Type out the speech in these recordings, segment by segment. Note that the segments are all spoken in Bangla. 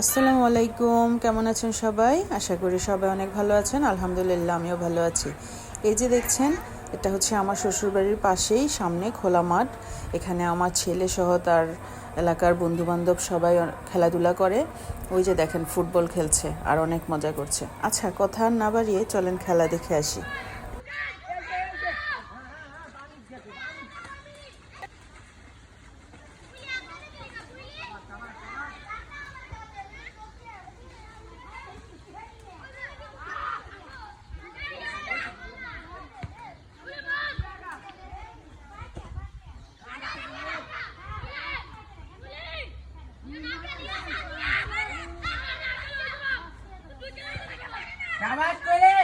আসসালামু আলাইকুম, কেমন আছেন সবাই? আশা করি সবাই অনেক ভালো আছেন। আলহামদুলিল্লাহ, আমিও ভালো আছি। এই যে দেখছেন, এটা হচ্ছে আমার শ্বশুরবাড়ির পাশেই, সামনে খোলা মাঠ। এখানে আমার ছেলে সহ তার এলাকার বন্ধুবান্ধব সবাই খেলাধুলা করে। ওই যে দেখেন, ফুটবল খেলছে আর অনেক মজা করছে। আচ্ছা কথা না বাড়িয়ে চলেন, খেলা দেখে আসি। শাবাশ করে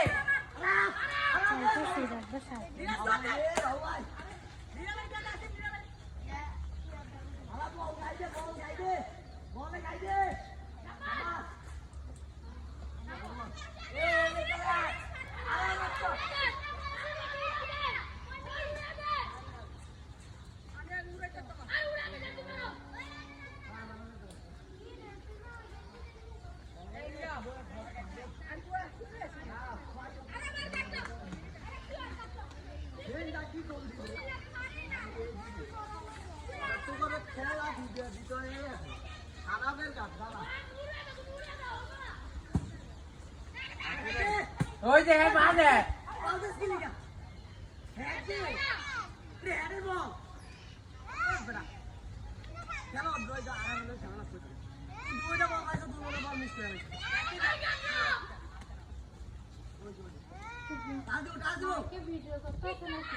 ওই যে বাদে এদিকে মারো এদিকে